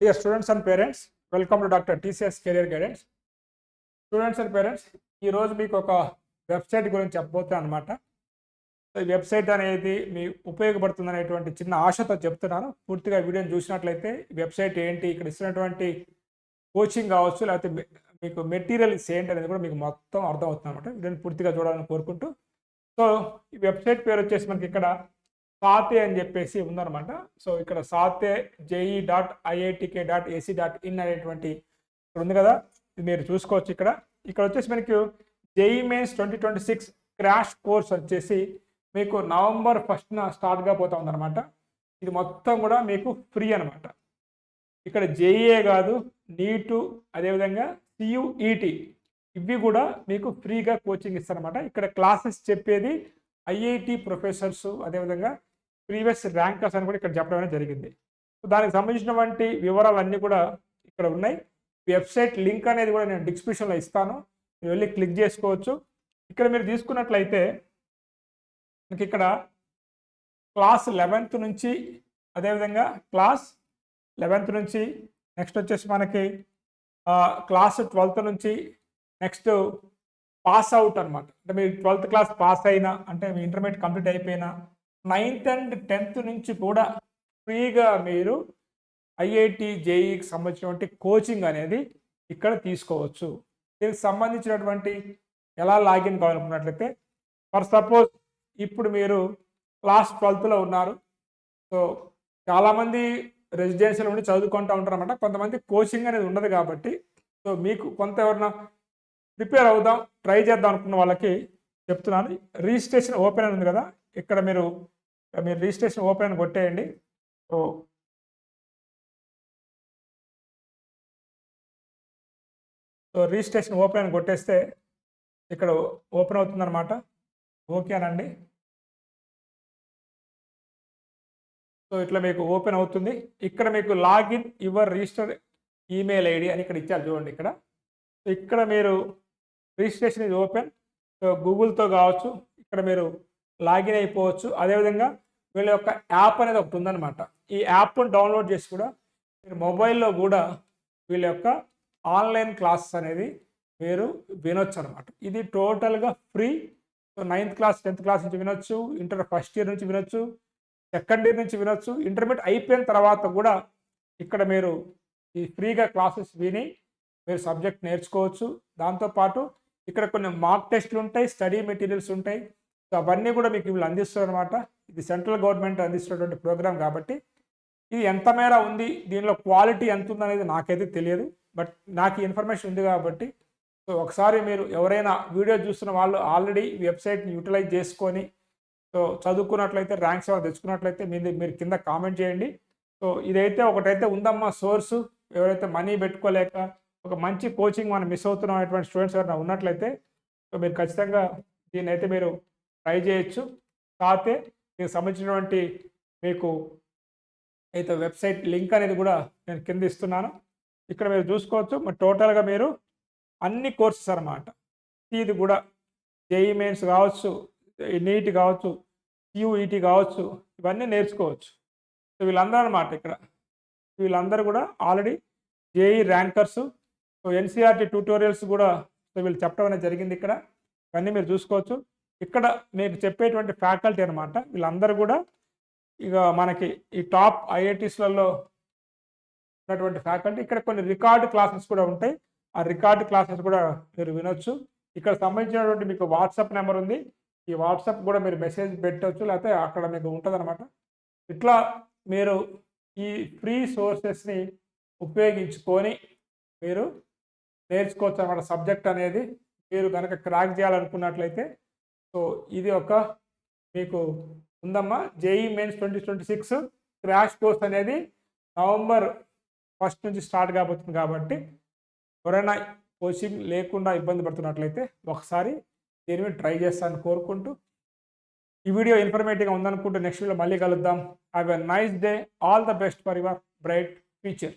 Dear students and parents welcome to doctor TCS career guidance students and parents ఈరోజు మీకు ఒక website గురించి చెప్పబోతున్నాను అనమాట సో ఈ వెబ్సైట్ అనేది మీ ఉపయోగపడుతుంది అనేటువంటి చిన్న ఆశతో చెప్తున్నాను. పూర్తిగా వీడియోని చూసినట్లయితే వెబ్సైట్ ఏంటి ఇక్కడ ఇస్తున్నటువంటి కోచింగ్ కావచ్చు లేకపోతే మీకు మెటీరియల్స్ ఏంటి అనేది కూడా మీకు మొత్తం అర్థమవుతుంది అనమాట వీడియోని పూర్తిగా చూడాలని కోరుకుంటూ. సో ఈ వెబ్సైట్ పేరు వచ్చేసి మనకి ఇక్కడ సాతే అని చెప్పేసి ఉందన్నమాట. సో ఇక్కడ Sathee JEE dot IITK dot AC dot in అనేటువంటి ఇక్కడ ఉంది కదా. ఇది మీరు చూసుకోవచ్చు ఇక్కడ. ఇక్కడ వచ్చేసి మనకి JEE mains twenty twenty six crash course వచ్చేసి మీకు నవంబర్ ఫస్ట్న స్టార్ట్గా పోతా ఉందన్నమాట. ఇది మొత్తం కూడా మీకు ఫ్రీ అనమాట ఇక్కడ జేఈఏ కాదు నీటు అదేవిధంగా సియుఈటి ఇవి కూడా మీకు ఫ్రీగా కోచింగ్ ఇస్తారనమాట ఇక్కడ క్లాసెస్ చెప్పేది ఐఐటి ప్రొఫెసర్స్ అదేవిధంగా ప్రీవియస్ ర్యాంకర్స్ అని కూడా ఇక్కడ చెప్పడం అనేది జరిగింది. సో దానికి సంబంధించినటువంటి వివరాలన్నీ కూడా ఇక్కడ ఉన్నాయి. వెబ్సైట్ లింక్ అనేది కూడా నేను డిస్క్రిప్షన్లో ఇస్తాను. మీరు వెళ్ళి క్లిక్ చేసుకోవచ్చు. ఇక్కడ మీరు తీసుకున్నట్లయితే మీకు ఇక్కడ క్లాస్ లెవెన్త్ నుంచి అదేవిధంగా క్లాస్ లెవెన్త్ నుంచి నెక్స్ట్ వచ్చేసి మనకి క్లాస్ ట్వెల్త్ నుంచి నెక్స్ట్ పాస్ అవుట్ అనమాట అంటే మీరు ట్వెల్త్ క్లాస్ పాస్ అయినా అంటే మీ ఇంటర్మీడియట్ కంప్లీట్ అయిపోయినా నైన్త్ అండ్ టెన్త్ నుంచి కూడా ఫ్రీగా మీరు ఐఐటి జేఈకి సంబంధించినటువంటి కోచింగ్ అనేది ఇక్కడ తీసుకోవచ్చు. దీనికి సంబంధించినటువంటి ఎలా లాగిన్ కావాలనుకున్నట్లయితే ఫర్ సపోజ్ ఇప్పుడు మీరు క్లాస్ ట్వెల్త్లో ఉన్నారు. సో చాలామంది రెసిడెన్షియల్ ఉండి చదువుకుంటూ ఉంటారు అనమాట కొంతమంది కోచింగ్ అనేది ఉండదు కాబట్టి సో మీకు కొంత ఎవరన్నా ప్రిపేర్ అవుదాం ట్రై చేద్దాం అనుకున్న వాళ్ళకి చెప్తున్నాను. రిజిస్ట్రేషన్ ఓపెన్ అని ఉంది కదా ఇక్కడ మీరు మీరు రిజిస్ట్రేషన్ ఓపెన్ అని కొట్టేయండి. సో సో రిజిస్ట్రేషన్ ఓపెన్ అని కొట్టేస్తే ఇక్కడ ఓపెన్ అవుతుందన్నమాట. ఓకేనండి సో ఇట్లా మీకు ఓపెన్ అవుతుంది. ఇక్కడ మీకు login your register email ID అని ఇక్కడ ఇచ్చారు చూడండి ఇక్కడ. ఇక్కడ మీరు రిజిస్ట్రేషన్ ఇది ఓపెన్. సో గూగుల్తో కావచ్చు ఇక్కడ మీరు లాగిన్ అయిపోవచ్చు. అదేవిధంగా వీళ్ళ యొక్క యాప్ అనేది ఒకటి ఉందన్నమాట. ఈ యాప్ను డౌన్లోడ్ చేసి కూడా మీరు మొబైల్లో కూడా వీళ్ళ యొక్క ఆన్లైన్ క్లాసెస్ అనేది మీరు వినొచ్చు అనమాట ఇది టోటల్గా free. So ninth class tenth class నుంచి వినొచ్చు ఇంటర్ ఫస్ట్ ఇయర్ నుంచి వినొచ్చు సెకండ్ ఇయర్ నుంచి వినొచ్చు ఇంటర్మీడియట్ అయిపోయిన తర్వాత కూడా ఇక్కడ మీరు ఈ ఫ్రీగా క్లాసెస్ విని మీరు సబ్జెక్ట్ నేర్చుకోవచ్చు. దాంతోపాటు ఇక్కడ కొన్ని మార్క్ టెస్ట్లు ఉంటాయి స్టడీ మెటీరియల్స్ ఉంటాయి. సో అవన్నీ కూడా మీకు వీళ్ళు అందిస్తారు అనమాట ఇది సెంట్రల్ గవర్నమెంట్ అందిస్తున్నటువంటి ప్రోగ్రామ్ కాబట్టి ఇది ఎంత మేర ఉంది దీనిలో క్వాలిటీ ఎంత ఉందనేది నాకైతే తెలియదు. బట్ నాకు ఇన్ఫర్మేషన్ ఉంది కాబట్టి సో ఒకసారి మీరు ఎవరైనా వీడియో చూస్తున్న వాళ్ళు ఆల్రెడీ వెబ్సైట్ని యూటిలైజ్ చేసుకొని సో చదువుకున్నట్లయితే ర్యాంక్స్ ఏమైనా తెచ్చుకున్నట్లయితే మీరు మీరు కింద కామెంట్ చేయండి. సో ఇదైతే ఒకటైతే ఉందమ్మా సోర్సు ఎవరైతే మనీ పెట్టుకోలేక ఒక మంచి కోచింగ్ మనం మిస్ అవుతున్నాం అనేటువంటి స్టూడెంట్స్ ఎవరైనా ఉన్నట్లయితే సో మీరు ఖచ్చితంగా దీన్ని అయితే మీరు ట్రై చేయొచ్చు. కాకపోతే దీనికి సంబంధించినటువంటి మీకు అయితే వెబ్సైట్ లింక్ అనేది కూడా నేను కింద ఇస్తున్నాను. ఇక్కడ మీరు చూసుకోవచ్చు. మరి టోటల్గా మీరు అన్ని కోర్సెస్ అనమాట ఇది కూడా జేఈ మెయిన్స్ కావచ్చు నీట్ కావచ్చు యూఈటీ కావచ్చు ఇవన్నీ నేర్చుకోవచ్చు. సో వీళ్ళందరూ అనమాట ఇక్కడ. వీళ్ళందరూ కూడా already JEE rankers so NCERT tutorials కూడా సో వీళ్ళు చెప్పడం అనేది జరిగింది ఇక్కడ. ఇవన్నీ మీరు చూసుకోవచ్చు. ఇక్కడ మీకు చెప్పేటువంటి ఫ్యాకల్టీ అనమాట వీళ్ళందరూ కూడా ఇక మనకి ఈ టాప్ ఐఐటీస్లలో ఉన్నటువంటి ఫ్యాకల్టీ. ఇక్కడ కొన్ని రికార్డు క్లాసెస్ కూడా ఉంటాయి. ఆ రికార్డు క్లాసెస్ కూడా మీరు వినొచ్చు. ఇక్కడ సంబంధించినటువంటి మీకు వాట్సాప్ నెంబర్ ఉంది. ఈ వాట్సాప్ కూడా మీరు మెసేజ్ పెట్టవచ్చు లేకపోతే అక్కడ మీకు ఉంటుంది ఇట్లా మీరు ఈ ఫ్రీ సోర్సెస్ని ఉపయోగించుకొని మీరు నేర్చుకోవచ్చు అనమాట సబ్జెక్ట్ అనేది. మీరు కనుక క్రాక్ చేయాలనుకున్నట్లయితే సో ఇది ఒక మీకు ఉందమ్మా. JEE mains twenty twenty six crash course అనేది నవంబర్ ఫస్ట్ నుంచి స్టార్ట్ కాబోతుంది కాబట్టి ఎవరైనా కోచింగ్ లేకుండా ఇబ్బంది పడుతున్నట్లయితే ఒకసారి దీని మీద ట్రై చేస్తాను కోరుకుంటూ ఈ వీడియో ఇన్ఫర్మేటివ్గా ఉందనుకుంటూ నెక్స్ట్ వీడియో మళ్ళీ కలుద్దాం. Have a nice day all the best for your bright future